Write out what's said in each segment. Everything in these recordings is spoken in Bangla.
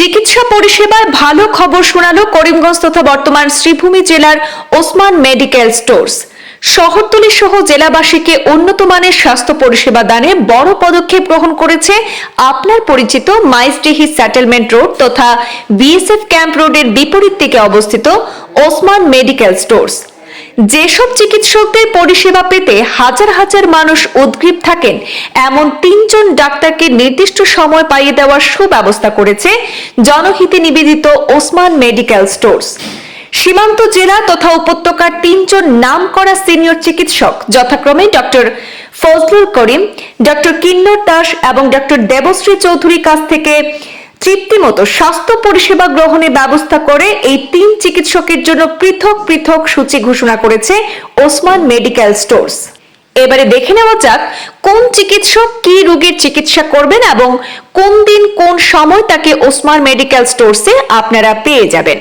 চিকিৎসা পরিষেবায় ভালো খবর শোনালো করিমগঞ্জ তথা বর্তমান শ্রীভূমি জেলার ওসমান মেডিকেল স্টোর্স। শহরতলি সহ জেলাবাসীকে উন্নত মানের স্বাস্থ্য পরিষেবা দানে বড় পদক্ষেপ গ্রহণ করেছে আপনার পরিচিত মাইজডিহি সেটেলমেন্ট রোড তথা বিএসএফ ক্যাম্প রোডের বিপরীত দিকে অবস্থিত ওসমান মেডিকেল স্টোর্স। যেসব চিকিৎসকদের পরিষেবা পেতে হাজার হাজার মানুষ উদ্গ্রীব থাকেন, এমন তিনজন ডাক্তারকে নির্দিষ্ট সময় পাইয়ে দেওয়ার সুব্যবস্থা করেছে জনহিতে নিবেদিত ওসমান মেডিকেল স্টোর্স। সীমান্ত জেলা তথা উপত্যকার তিনজন নাম করা সিনিয়র চিকিৎসক, যথাক্রমে ডক্টর ফজলুল করিম, ডক্টর কিন্নর দাস এবং ডক্টর দেবশ্রী চৌধুরীর কাছ থেকে তৃপ্তিমতো স্বাস্থ্য পরিষেবা গ্রহণের ব্যবস্থা করে এই তিন চিকিৎসকের জন্য পৃথক পৃথক সূচি ঘোষণা করেছে ওসমান মেডিকেল স্টোর্স। এবারে দেখে নেওয়া যাক কোন চিকিৎসক কি রোগের চিকিৎসা করবেন এবং কোন দিন কোন সময় তাকে ওসমান মেডিকেল স্টোর্সে আপনারা পেয়ে যাবেন।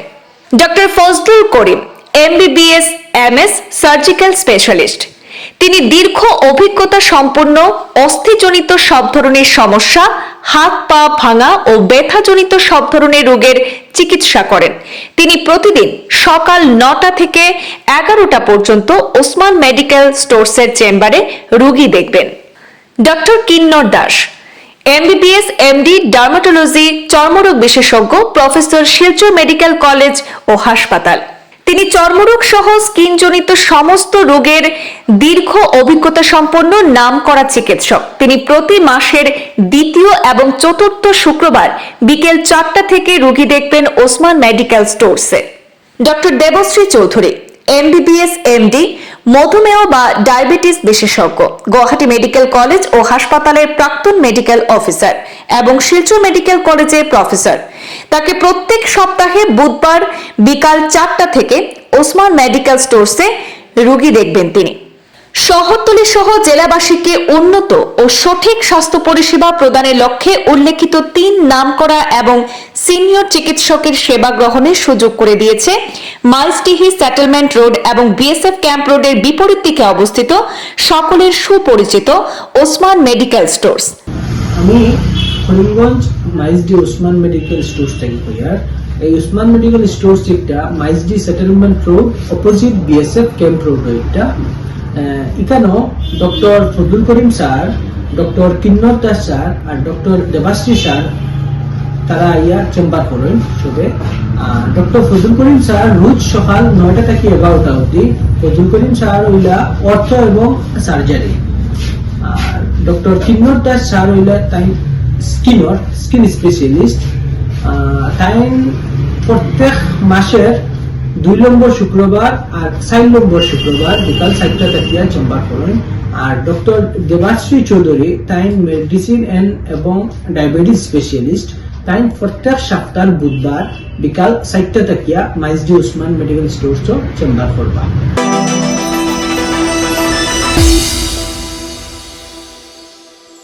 Doctor Fazlul Karim, MBBS, MS, surgical specialist. তিনি দীর্ঘ অভিজ্ঞতা সম্পন্ন, অস্থিজনিত সব ধরনের সমস্যা হাত, পা ভাঙা ও ব্যথাজনিত সব ধরনের রোগের চিকিৎসা করেন। তিনি প্রতিদিন সকাল নটা থেকে এগারোটা পর্যন্ত ওসমান মেডিকেল স্টোর্সের চেম্বারে রোগী দেখবেন। Doctor Kinnar Das, MBBS, MD, dermatology, চর্মরোগ বিশেষজ্ঞ, প্রফেসর শিলচর মেডিকেল কলেজ ও হাসপাতাল। তিনি চর্মরোগ সহ স্কিনজনিত সমস্ত রোগের দীর্ঘ অভিজ্ঞতা সম্পন্ন নাম করা চিকিৎসক। তিনি প্রতি মাসের দ্বিতীয় এবং চতুর্থ শুক্রবার বিকেল চারটা থেকে রোগী দেখবেন Osman medical স্টোরসে। Doctor Debashree Chowdhury, MBBS, MD মধুমেহ বা ডায়াবেটিস বিশেষজ্ঞ, গুয়াহাটি মেডিকেল কলেজ ও হাসপাতালের প্রাক্তন মেডিকেল অফিসার এবং শিলচর মেডিকেল কলেজের প্রফেসর। তাকে প্রত্যেক সপ্তাহে বুধবার বিকাল চারটা থেকে ওসমান মেডিকেল স্টোরসে রুগী দেখবেন তিনি। শহরতলি সহ জেলাবাসীকে উন্নত ও সঠিক স্বাস্থ্য পরিষেবা প্রদানের লক্ষ্যে উল্লেখিত তিন নামকরা এবং সিনিয়র চিকিৎসকের সেবা গ্রহণের সুযোগ করে দিয়েছে মাইলসটিহি সেটেলমেন্ট রোড এবং বিএসএফ ক্যাম্প রোডের বিপরীত দিকে অবস্থিত সকলের সুপরিচিত ওসমান মেডিকেল স্টোর্স। আমি করিমগঞ্জ মাইজডি ওসমান মেডিকেল স্টোর্স থেকে কইয়ার এই ওসমান মেডিকেল স্টোর্স একটা Maijdi settlement road opposite BSF camp road এটা এখানেও doctor Fazlul Karim sir, doctor Kinnar Das sir আর ডক্টর দেবাশ্রী স্যার তারা ইয়ার চেম্বার করেন সবে। ডক্টর ফজল করিম স্যার রোজ সকাল নয়টা থেকে এগারোটা অবধি। ফজল করিম স্যার হইলা অর্থ এবং সার্জারি। আর ডক্টর কিন্নর দাস স্যার হইলা তাই স্কিনর, স্কিন স্পেশালিস্ট। তাই প্রত্যেক মাসের দুই নম্বর শুক্রবার আর চার নম্বর শুক্রবার বিকাল চারটা থেকে চেম্বার করেন। আর ডক্টর দেবাশ্রী চৌধুরী তাই মেডিসিন এন্ড এবং ডায়াবেটিস স্পেশালিস্ট। তাই প্রত্যেক সপ্তাহ বুধবার বিকাল সাতটা থেকে Maijdi Osman medical stores chamber করবা।